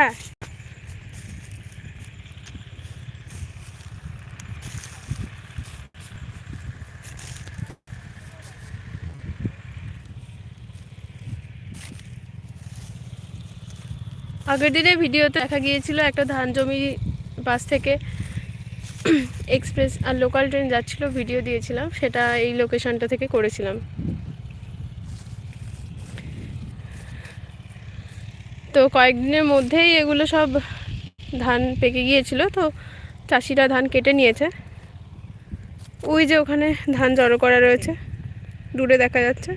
হ্যাঁ। আগের দিনে ভিডিওতে দেখা গিয়েছিল একটা ধান জমি বাস থেকে এক্সপ্রেস আর লোকাল ট্রেন যাচ্ছিল, ভিডিও দিয়েছিলাম, সেটা এই লোকেশনটা থেকে করেছিলাম। তো কয়েকদিনের মধ্যেই এগুলো সব ধান পেকে গিয়েছিল, তো চাষিরা ধান কেটে নিয়েছে। ওই যে ওখানে ধান জড়ো করা রয়েছে, দূরে দেখা যাচ্ছে।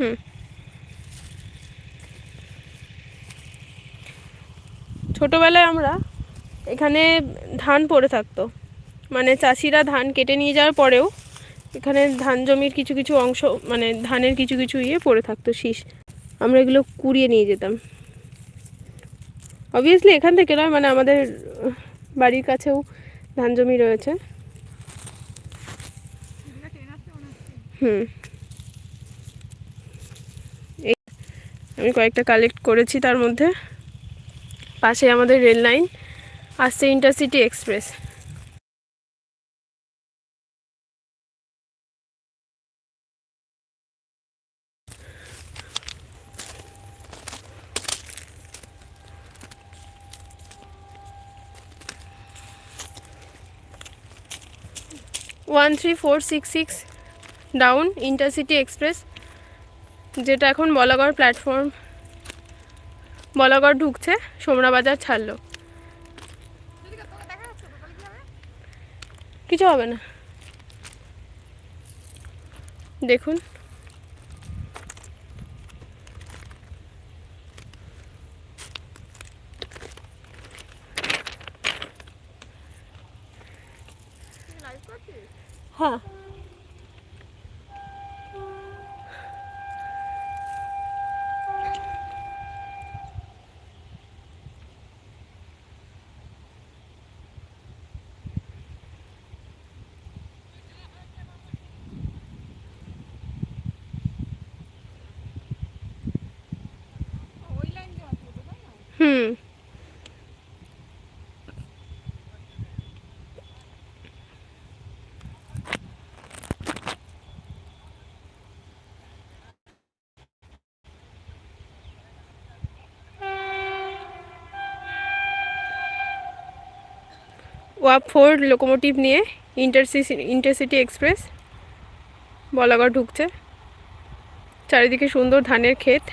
হুম। ছোটোবেলায় আমরা এখানে ধান পড়ে থাকতো। মানে চাষিরা ধান কেটে নিয়ে যাওয়ার পরেও এখানে ধান জমির কিছু কিছু অংশ মানে ধানের কিছু কিছু ইয়ে পড়ে থাকতো শীষ। আমরা এগুলো কুড়িয়ে নিয়ে যেতাম। অবভিয়াসলি এখান থেকে নয় মানে আমাদের বাড়ির কাছেও ধান জমি রয়েছে। হুম। আমি কয়েকটা কালেক্ট করেছি তার মধ্যে। পাশে আমাদের রেল লাইন আসছে intercity express one three four six six down intercity express যেটা এখন বলাগড় প্ল্যাটফর্ম বলাগড় ঢুকছে বাজার ছাড়লো। কিছু হবে না। দেখুন। হ্যাঁ। হুম। ওয়াপ ফোর লোকোমোটিভ নিয়ে ইন্টারসিটি ইন্টারসিটি এক্সপ্রেস বলাগড় ঢুকছে। চারিদিকে সুন্দর ধানের ক্ষেত।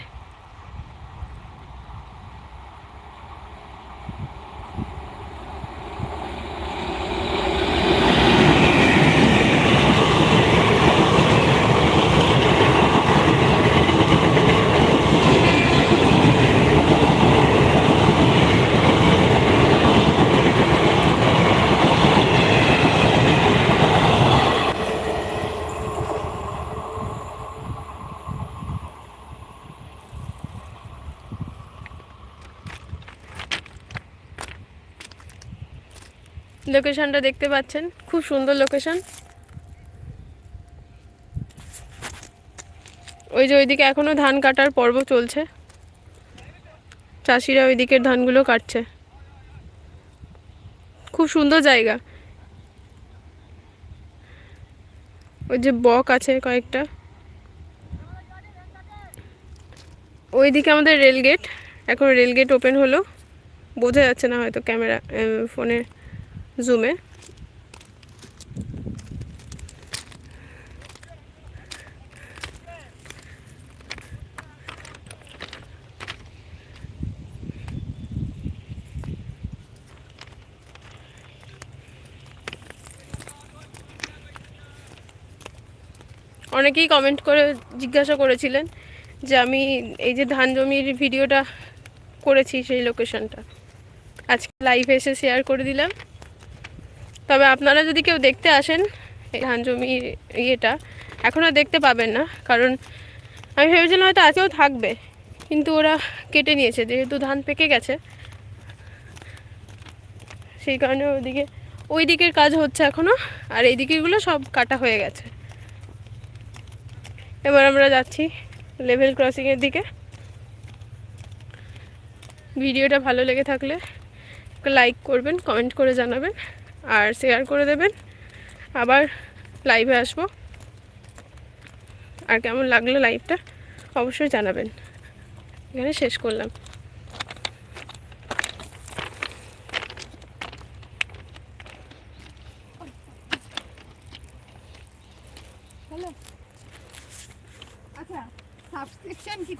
লোকেশনটা দেখতে পাচ্ছেন, খুব সুন্দর লোকেশন। ওই যে ওইদিকে এখনও ধান কাটার পর্ব চলছে। চাষিরা ওই দিকের ধানগুলো কাটছে। খুব সুন্দর জায়গা। ওই যে বক আছে কয়েকটা। ওইদিকে আমাদের রেলগেট, এখন রেলগেট ওপেন হলো। বোঝা যাচ্ছে না হয়তো ক্যামেরা ফোনে। জুমে অনেকেই কমেন্ট করে, জিজ্ঞাসা করেছিলেন যে আমি এই যে ধান জমির ভিডিওটা করেছি সেই লোকেশনটা আজকে লাইভে এসে শেয়ার করে দিলাম। তবে আপনারা যদি কেউ দেখতে আসেন এই ধান জমির ইয়েটা এখন আর দেখতে পাবেন না, কারণ আমি ভেবেছিলাম হয়তো আজকেও থাকবে, কিন্তু ওরা কেটে নিয়েছে, যেহেতু ধান পেকে গেছে। সেই কারণে ওইদিকে ওই দিকের কাজ হচ্ছে এখনও, আর এই দিকেরগুলো সব কাটা হয়ে গেছে। এবার আমরা যাচ্ছি লেভেল ক্রসিংয়ের দিকে। ভিডিওটা ভালো লেগে থাকলে লাইক করবেন, কমেন্ট করে জানাবেন। আর শেয়ার করে দেবেন। আবার লাইভে আসব। আর কেমন লাগল লাইভটা অবশ্যই জানাবেন। এখানে শেষ করলাম। আচ্ছা সাবস্ক্রিপশন কি